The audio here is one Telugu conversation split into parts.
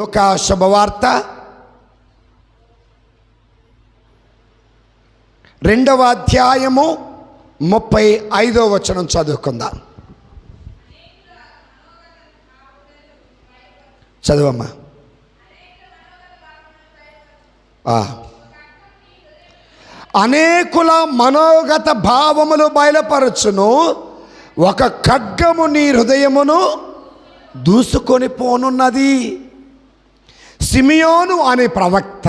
ఒక శుభవార్త. రెండవ అధ్యాయము ముప్పై ఐదో వచనం చదువుకుందాం. చదువమ్మా. అనేకుల మనోగత భావములు బయలుపరచును ఒక ఖడ్గము నీ హృదయమును దూసుకొని పోనున్నది. సిమియోను అనే ప్రవక్త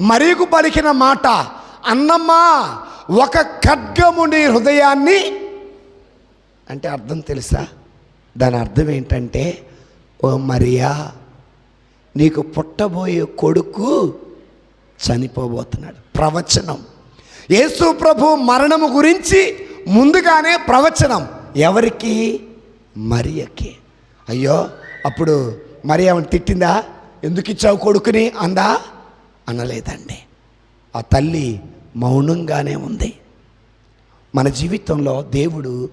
మరీకు పలికిన మాట అన్నమ్మా ఒక ఖడ్గము నీ హృదయాన్ని అంటే అర్థం తెలుసా? దాని అర్థం ఏంటంటే ఓ మరియా నీకు పుట్టబోయే కొడుకు చనిపోబోతున్నాడు. ప్రవచనం. యేసు ప్రభు మరణము గురించి ముందుగానే ప్రవచనం. ఎవరికి? మరియకి. అయ్యో అప్పుడు మరి ఆమెను తిట్టిందా? ఎందుకు ఇచ్చావు కొడుకుని అందా? అనలేదండి. ఆ తల్లి మౌనంగానే ఉంది. మన జీవితంలో దేవుడు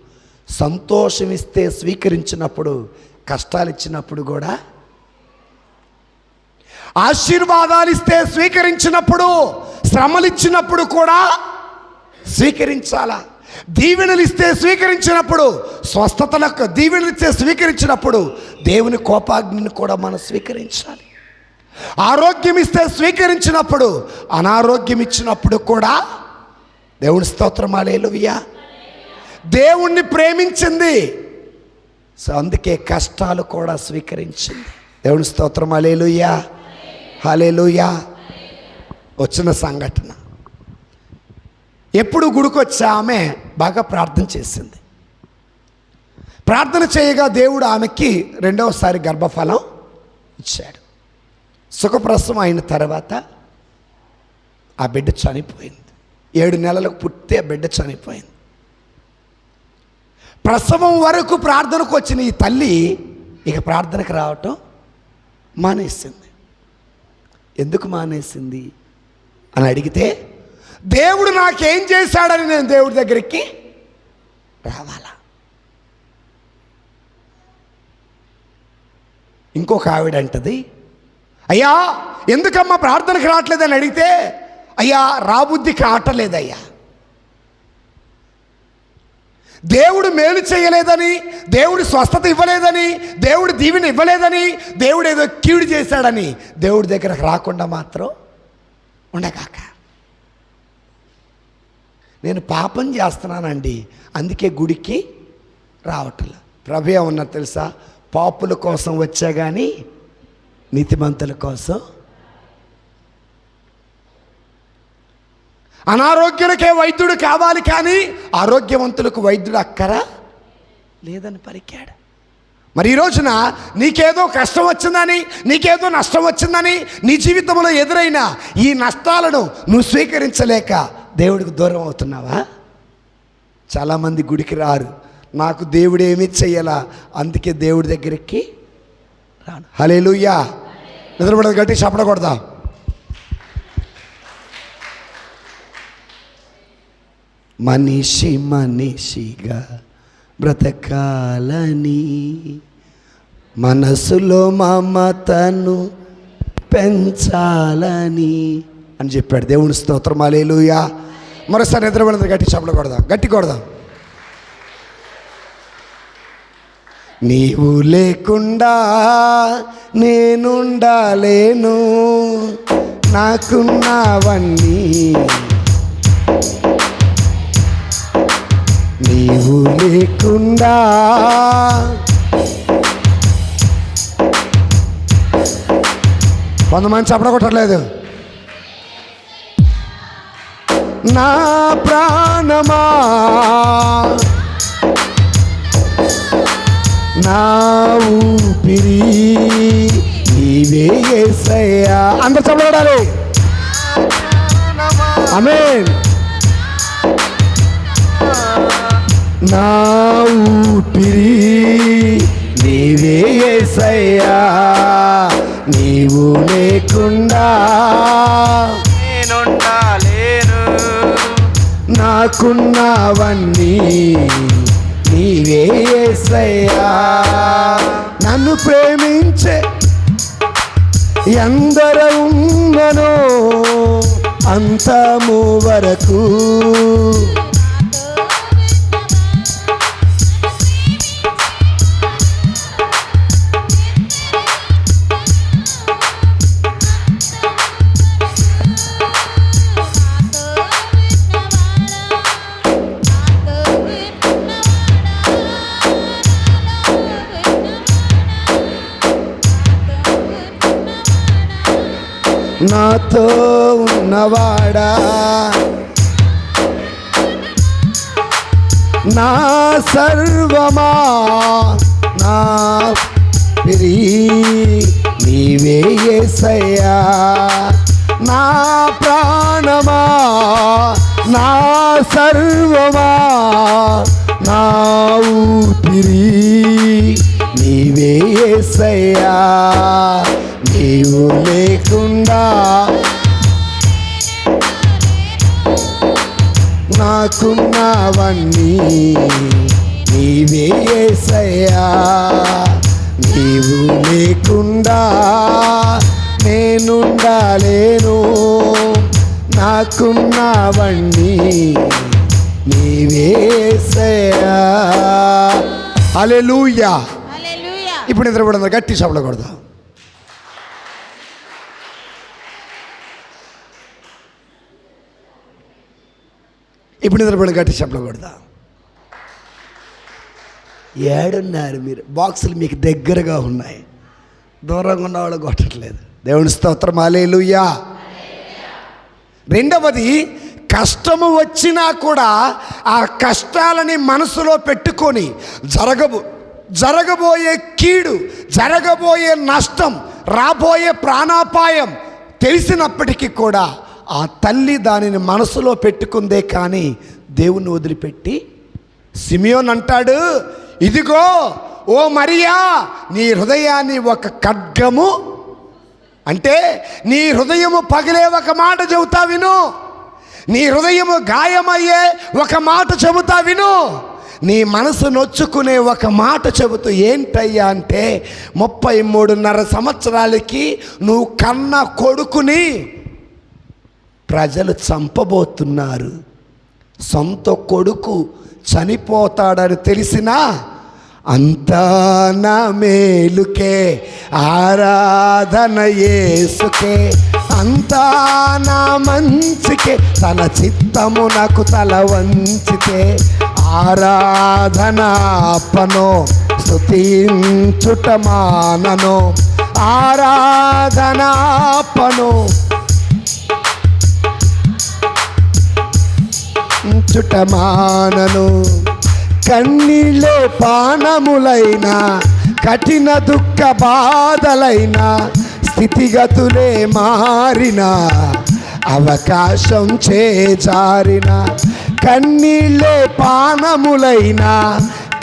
సంతోషమిస్తే స్వీకరించినప్పుడు కష్టాలు ఇచ్చినప్పుడు కూడా ఆశీర్వాదాలు ఇస్తే స్వీకరించినప్పుడు శ్రమలు ఇచ్చినప్పుడు కూడా స్వీకరించాలా? దీవెనలు ఇస్తే స్వీకరించినప్పుడు స్వస్థతలకు దీవెనలు ఇస్తే స్వీకరించినప్పుడు దేవుని కోపాగ్నిని కూడా మనం స్వీకరించాలి. ఆరోగ్యం ఇస్తే స్వీకరించినప్పుడు అనారోగ్యం ఇచ్చినప్పుడు కూడా దేవుని స్తోత్రం అలేలువియా దేవుణ్ణి ప్రేమించింది. సో అందుకే కష్టాలు కూడా స్వీకరించింది. దేవుని స్తోత్రం అలేలుయ్యా హలేలుయా వచ్చిన సంఘటన. ఎప్పుడు గుడికొచ్చా ఆమె బాగా ప్రార్థన చేసింది. ప్రార్థన చేయగా దేవుడు ఆమెకి రెండవసారి గర్భఫలం ఇచ్చాడు. సుఖప్రసవం అయిన తర్వాత ఆ బిడ్డ చనిపోయింది. ఏడు నెలలకు పుట్టే బిడ్డ చనిపోయింది. ప్రసవం వరకు ప్రార్థనకు వచ్చిన ఈ తల్లి ఇక ప్రార్థనకు రావటం మానేసింది. ఎందుకు మానేసింది? అని అడిగితే దేవుడు నాకేం చేశాడని నేను దేవుడి దగ్గరికి రావాలా? ఇంకొక ఆవిడ అంటది అయ్యా ఎందుకమ్మా ప్రార్థనకు రావట్లేదని అడిగితే అయ్యా రాబుద్ధి కావట్లేదయ్యా దేవుడు మేలు చేయలేదని దేవుడు స్వస్థత ఇవ్వలేదని దేవుడు దీవెన ఇవ్వలేదని దేవుడు ఏదో కీడు చేశాడని దేవుడి దగ్గరకు రాకుండా మాత్రం ఉండగాక. నేను పాపం చేస్తున్నానండి అందుకే గుడికి రావట్లేదు. ప్రభు ఏమన్నా తెలుసా? పాపుల కోసం వచ్చా కానీ నీతిమంతుల కోసం. అనారోగ్యులకే వైద్యుడు కావాలి కానీ ఆరోగ్యవంతులకు వైద్యుడు అక్కరా లేదని పలికాడు. మరి ఈ రోజున నీకేదో కష్టం వచ్చిందని నీకేదో నష్టం వచ్చిందని నీ జీవితంలో ఎదురైన ఈ నష్టాలను నువ్వు స్వీకరించలేక దేవుడికి దూరం అవుతున్నావా? చాలామంది గుడికి రారు. నాకు దేవుడు ఏమీ చెయ్యాలా. అందుకే దేవుడి దగ్గరికి రాను. హలే లూయా నిద్రపడదు గట్టి చప్పడకూడదా మనిషి మనిషిగా బ్రతకాలని మనసులో మమతను పెంచాలని అని చెప్పాడు దేవుని స్తోత్రం. అలేలుయా మరోసారి నిద్రపడదు గట్టి చప్పడకూడదా గట్టి కొడదాం నీవు లేకుండా నేనుండలేను. నాకున్నావన్నీ. నీవు లేకుండా కొంతమంది చెప్పడగొట్టలేదు నా ప్రాణమా నా ఊపిరి నీవే యేసయ్యా అందరు చెప్పబడాలి ఆమేన్. నా ఊపిరి నీవే యేసయ్యా నీవు లేకుండా నేనుండాలేను. నాకున్నవన్నీ నీవే యేసయ్యా నన్ను ప్రేమించే ఎందర ఉన్ననో అంతము వరకు నాతో ఉన్నవాడా? నా సర్వమా? నా ప్రి నీవే యేసయ్యా నా ప్రాణమా? నా సర్వమా? నా ఊపిరి నీవే యేసయ్యా నీవు లేకుండా నాకున్నవన్నీ నీవే యేసయ్యా నీవు లేకుండా నేనుండలేను. నాకున్నవన్నీ నీవే హల్లెలూయా. హల్లెలూయా. ఇప్పుడు నిద్ర కూడా గట్టి చెప్పకూడదు ఇప్పుడు నిద్రపడి గట్టి చెప్పకూడదా ఏడున్నారు మీరు. బాక్సులు మీకు దగ్గరగా ఉన్నాయి. దూరంగా ఉన్న వాళ్ళు కొట్టట్లేదు. దేవుని స్తోత్రం. అలేలుయ్యా రెండవది కష్టము వచ్చినా కూడా ఆ కష్టాలని మనసులో పెట్టుకొని జరగబో జరగబోయే కీడు జరగబోయే నష్టం రాబోయే ప్రాణాపాయం తెలిసినప్పటికీ కూడా ఆ తల్లి దానిని మనసులో పెట్టుకుందే కానీ దేవుణ్ణి వదిలిపెట్టి సిమియోన్ అంటాడు ఇదిగో ఓ మరియా నీ హృదయాన్ని ఒక ఖడ్గము అంటే నీ హృదయము పగిలే ఒక మాట చెబుతా విను. నీ హృదయము గాయమయ్యే ఒక మాట చెబుతా విను. నీ మనసు నొచ్చుకునే ఒక మాట చెబుతూ ఏంటయ్యా అంటే ముప్పై మూడున్నర సంవత్సరాలకి నువ్వు కన్న కొడుకుని ప్రజలు చంపబోతున్నారు. సొంత కొడుకు చనిపోతాడని తెలిసినా అంతా నా మేలుకే ఆరాధన యేసుకే అంతా నా మంచికే తన చిత్తము నాకు తల వంచితే ఆరాధనాపనో స్తుతించుట మానను ఆరాధనాపను చుటమానను కన్నీళ్ళే పానములైన కఠిన దుఃఖ బాధలైన స్థితిగతులే మారిన అవకాశం చేజారిన. కన్నీళ్ళే పానములైన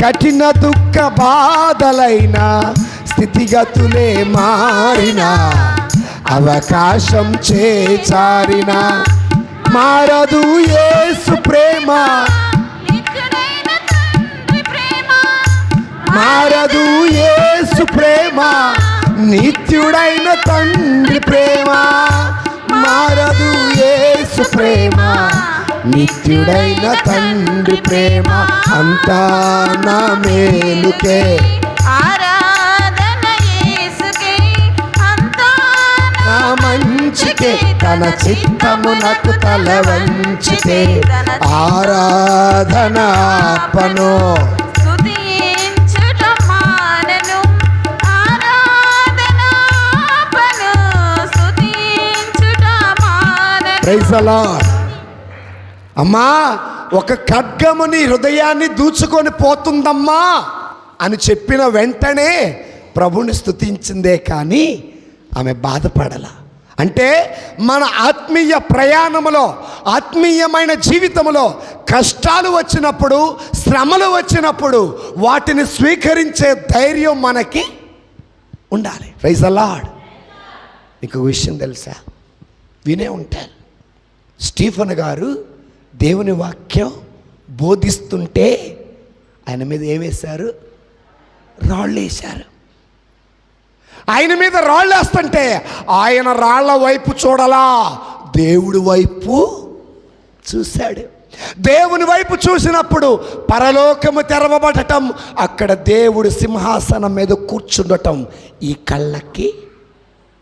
కఠిన దుఃఖ బాధలైన స్థితిగతులే మారిన అవకాశం చేచారిన మారదు యేసు ప్రేమ. మారదు యేసు ప్రేమ. నిత్యుడైన తండ్రి ప్రేమ. మారదు యేసు ప్రేమ. నిత్యుడైన తండ్రి ప్రేమ. అంతా నా మేలుకే. మంచికే తన చిత్తమునకు తల వంచితే ప్రైజ్ అలాడ్ అమ్మా ఒక ఖడ్గము నీ హృదయాన్ని దూచుకొని పోతుందమ్మా అని చెప్పిన వెంటనే ప్రభుని స్తుతించిందే కానీ ఆమె బాధపడల. అంటే మన ఆత్మీయ ప్రయాణములో ఆత్మీయమైన జీవితంలో కష్టాలు వచ్చినప్పుడు శ్రమలు వచ్చినప్పుడు వాటిని స్వీకరించే ధైర్యం మనకి ఉండాలి. ప్రైజ్ అలాడ్ మీకు విషయం తెలుసా? వినే ఉంటారు స్టీఫన్ గారు దేవుని వాక్యం బోధిస్తుంటే ఆయన మీద ఏమేశారు రాళ్ళు వేశారు. ఆయన మీద రాళ్ళు వేస్తుంటే ఆయన రాళ్ళ వైపు చూడలా. దేవుడి వైపు చూశాడు. దేవుని వైపు చూసినప్పుడు పరలోకము తెరవబడటం అక్కడ దేవుడు సింహాసనం మీద కూర్చుండటం ఈ కళ్ళకి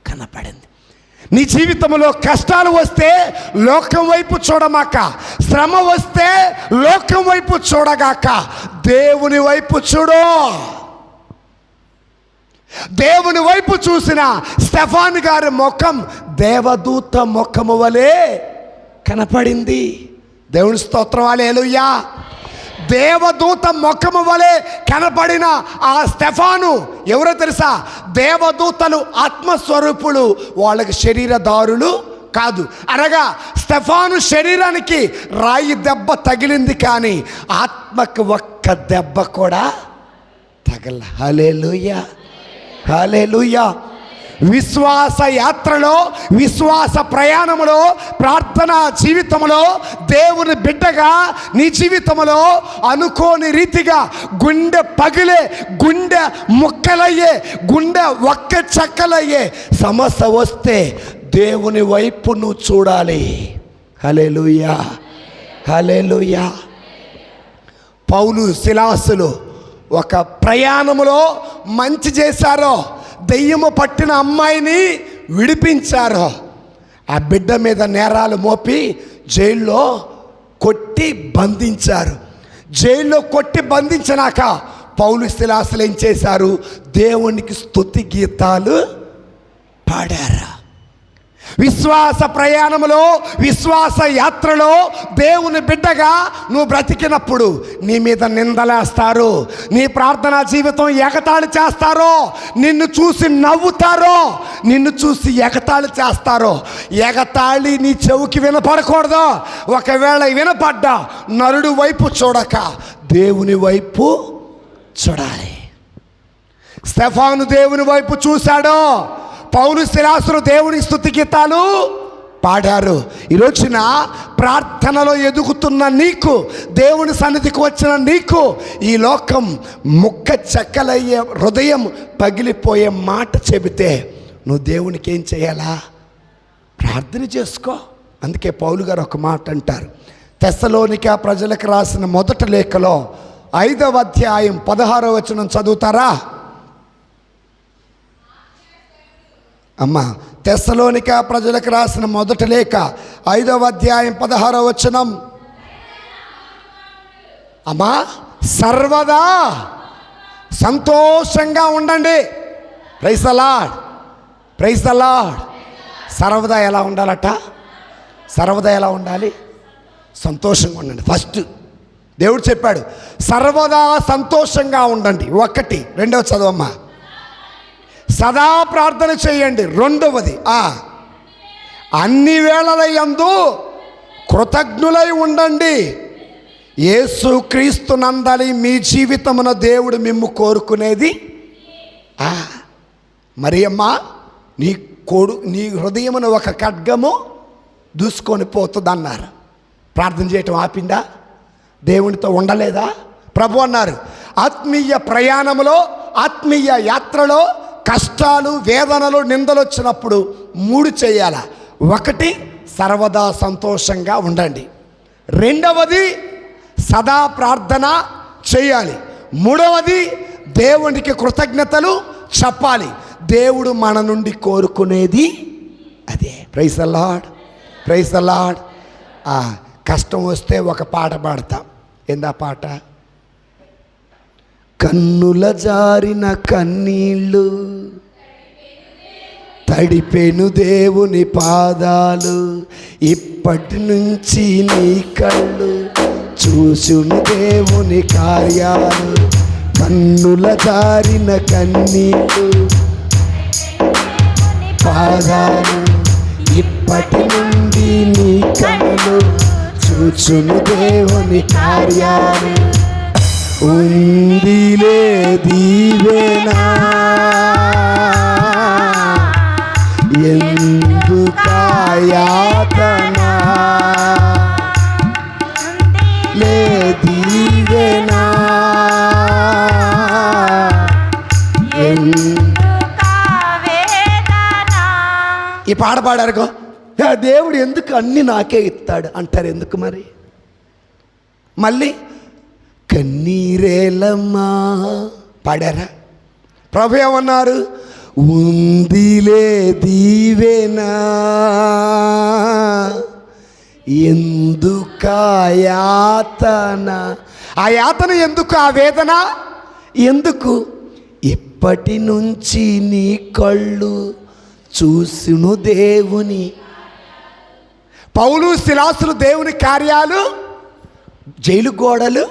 కనపడింది. నీ జీవితంలో కష్టాలు వస్తే లోకం వైపు చూడమాక శ్రమ వస్తే లోకం వైపు చూడగాక దేవుని వైపు చూడు. దేవుని వైపు చూసిన స్టెఫాన్ గారి ముఖం దేవదూత ముఖము వలె కనపడింది. దేవుని స్తోత్రం అలేలుయ్యా దేవదూత ముఖము వలె కనపడిన ఆ స్టెఫాను ఎవరో తెలుసా? దేవదూతలు ఆత్మస్వరూపులు వాళ్ళకి శరీరదారులు కాదు. అనగా స్టెఫాను శరీరానికి రాయి దెబ్బ తగిలింది కానీ ఆత్మకు ఒక్క దెబ్బ కూడా తగల హలేలుయ్యా హల్లెలూయా. విశ్వాస యాత్రలో విశ్వాస ప్రయాణములో ప్రార్థన జీవితంలో దేవుని బిడ్డగా నీ జీవితంలో అనుకోని రీతిగా గుండె పగిలే గుండె ముక్కలయ్యే గుండె ఒక్క చెక్కలయ్యే సమస్య వస్తే దేవుని వైపు నువ్వు చూడాలి. హలేలుయా హలేలుయా పౌలు శిలాసులు ఒక ప్రయాణములో మంచి చేశారో దెయ్యము పట్టిన అమ్మాయిని విడిపించారో ఆ బిడ్డ మీద నేరాలు మోపి జైల్లో కొట్టి బంధించారు. జైల్లో కొట్టి బంధించినాక పౌలు శిలాసులు ఏం చేశారు? దేవునికి స్తుతి గీతాలు పాడారా? విశ్వాస ప్రయాణములో విశ్వాస యాత్రలో దేవుని బిడ్డగా నువ్వు బ్రతికినప్పుడు నీ మీద నిందలేస్తారు. నీ ప్రార్థనా జీవితం ఎగతాళి చేస్తారో నిన్ను చూసి నవ్వుతారో నిన్ను చూసి ఎగతాళి చేస్తారో. ఎగతాళి నీ చెవుకి వినపడకూడదు. ఒకవేళ వినపడ్డా నరుడు వైపు చూడక దేవుని వైపు చూడాలి. స్టెఫాను దేవుని వైపు చూశాడో పౌలు శిలాసులు దేవుని స్థుతి గీతాలు పాడారు. ఈ రోజున ప్రార్థనలో ఎదుగుతున్న నీకు దేవుని సన్నిధికి వచ్చిన నీకు ఈ లోకం ముక్క చెక్కలయ్యే హృదయం పగిలిపోయే మాట చెబితే నువ్వు దేవునికి ఏం చేయాలా? ప్రార్థన చేసుకో. అందుకే పౌలు గారు ఒక మాట అంటారు. తెస్సలోనిక ప్రజలకు రాసిన మొదటి లేఖలో ఐదవ అధ్యాయం పదహారో వచనం చదువుతారా? అమ్మా తెస్సలోనిక ప్రజలకు రాసిన మొదటి లేఖ ఐదవ అధ్యాయం పదహారవ వచనం. అమ్మా సర్వదా సంతోషంగా ఉండండి. ప్రైస్ అలాడ్ ప్రైస్ అలాడ్ సర్వదా ఎలా ఉండాలట? సర్వదా ఎలా ఉండాలి? సంతోషంగా ఉండండి. ఫస్ట్ దేవుడు చెప్పాడు సర్వదా సంతోషంగా ఉండండి. ఒకటి రెండవ చదవమ్మా సదా ప్రార్థన చేయండి. రెండవది ఆ అన్ని వేళల యందు కృతజ్ఞులై ఉండండి. యేసు క్రీస్తు నందలి మీ జీవితమున దేవుడు మిమ్ము కోరుకునేది ఆ, మరి అమ్మా నీ కోడు నీ హృదయమున ఒక ఖడ్గము దూసుకొని పోతుందన్నారు. ప్రార్థన చేయటం ఆపిందా? దేవునితో ఉండలేదా? ప్రభు అన్నారు ఆత్మీయ ప్రయాణములో ఆత్మీయ యాత్రలో కష్టాలు వేదనలు నిందలు వచ్చినప్పుడు మూడు చేయాల. ఒకటి సర్వదా సంతోషంగా ఉండండి. రెండవది సదా ప్రార్థన చేయాలి. మూడవది దేవునికి కృతజ్ఞతలు చెప్పాలి. దేవుడు మన నుండి కోరుకునేది అదే. ప్రైస్ అలాడ్ ప్రైస్ అలాడ్ కష్టం వస్తే ఒక పాట పాడతాం. ఏందా పాట? కన్నుల జారిన కన్నీళ్ళు తడిపెను దేవుని పాదాలు ఇప్పటి నుంచి నీ కళ్ళు చూసును దేవుని కార్యాలు. కన్నుల జారిన కన్నీళ్ళు పాదాలు ఇప్పటి నుండి నీ కళ్ళు చూచును దేవుని కార్యాలు. ఉంది పాడారుకో "ఆ, దేవుడు ఎందుకు అన్ని నాకే ఇస్తాడు? అంటారు. ఎందుకు మరి? మళ్ళీ కన్నీరేలమ్మా పాడారా? ప్రభు ఏమన్నారు? ఉందిలే దీవేనా ఎందుకు యాతన? ఆ యాతన ఎందుకు? ఆ వేదన ఎందుకు? ఇప్పటి నుంచి నీ కళ్ళు చూసును దేవుని. పౌలు శిలాసులు దేవుని కార్యాలు జైలు గోడలు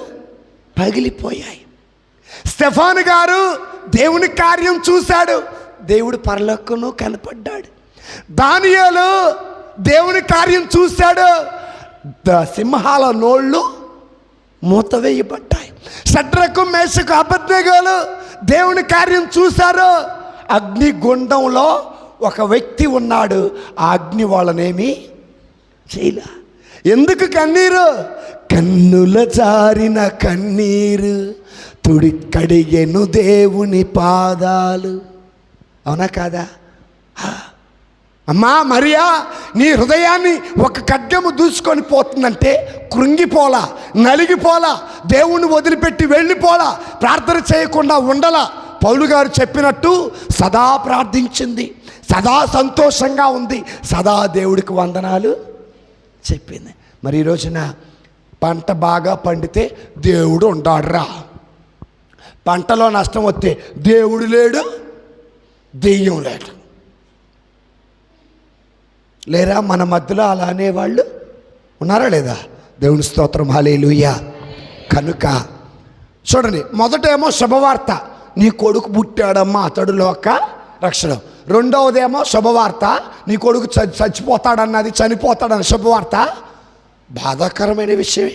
పగిలిపోయాయి. స్టెఫాన్ గారు దేవుని కార్యం చూశాడు. దేవుడు పరలోకను కనపడ్డాడు. దానియాలు దేవుని కార్యం చూశాడు. ద సింహాల నోళ్ళు మూత వేయబడ్డాయి షడ్రకు మేషకు అబద్ధగాలు దేవుని కార్యం చూశారు. అగ్నిగుండంలో ఒక వ్యక్తి ఉన్నాడు ఆ అగ్ని వాళ్ళనేమి చేయలే. ఎందుకు కన్నీరు? కన్నుల జారిన కన్నీరు తుడి కడిగెను దేవుని పాదాలు. అవునా కాదా? అమ్మా మరియా నీ హృదయాన్ని ఒక ఖడ్గము దూసుకొని పోతుందంటే కృంగిపోలా నలిగిపోలా దేవుణ్ణి వదిలిపెట్టి వెళ్ళిపోలా ప్రార్థన చేయకుండా ఉండలా. పౌలు గారు చెప్పినట్టు సదా ప్రార్థించింది సదా సంతోషంగా ఉంది సదా దేవుడికి వందనాలు చెప్పింది. మరి ఈ రోజున పంట బాగా పండితే దేవుడు ఉండాడురా. పంటలో నష్టం వస్తే దేవుడు లేడు దెయ్యం లేడు లేరా? మన మధ్యలో అలా అనేవాళ్ళు ఉన్నారా లేదా? దేవుని స్తోత్రం హాలేలుయ్యా కనుక చూడండి మొదట ఏమో శుభవార్త. నీ కొడుకు పుట్టాడమ్మా అతడు లోక రక్షణ. రెండవదేమో శుభవార్త నీ కొడుకు చచ్చి చచ్చిపోతాడన్నది చనిపోతాడన్న శుభవార్త. బాధాకరమైన విషయమే.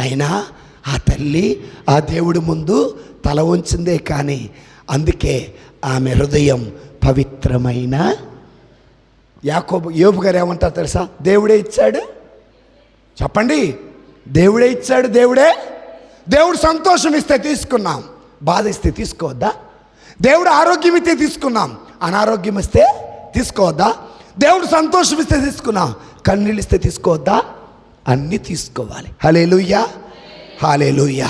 అయినా ఆ తల్లి ఆ దేవుడి ముందు తల ఉంచిందే కానీ అందుకే ఆమె హృదయం పవిత్రమైన యాకోబు యోబు గారు ఏమంటారు తెలుసా? దేవుడే ఇచ్చాడు. చెప్పండి. దేవుడే ఇచ్చాడు దేవుడే. దేవుడు సంతోషం ఇస్తే తీసుకున్నాం. బాధ ఇస్తే తీసుకోవద్దా? దేవుడు ఆరోగ్యం ఇస్తే తీసుకున్నాం. అనారోగ్యం ఇస్తే తీసుకోవద్దా? దేవుడు సంతోషం ఇస్తే తీసుకున్నాం. కన్నీళ్ళు ఇస్తే తీసుకోవద్దా? అన్నీ తీసుకోవాలి. హలే లుయ్యా హాలే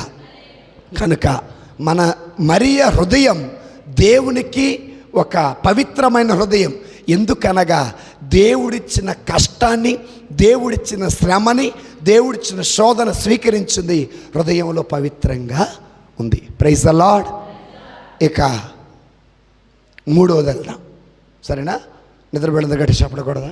కనుక మన మరియ హృదయం దేవునికి ఒక పవిత్రమైన హృదయం. ఎందుకనగా దేవుడిచ్చిన కష్టాన్ని దేవుడిచ్చిన శ్రమని దేవుడిచ్చిన శోధన స్వీకరించింది హృదయంలో పవిత్రంగా ఉంది. ప్రైజ్ ద లాడ్ ఇక మూడోది వెళ్దాం. సరేనా? నిద్ర పెళ్ళదు గట్టి చెప్పకూడదా?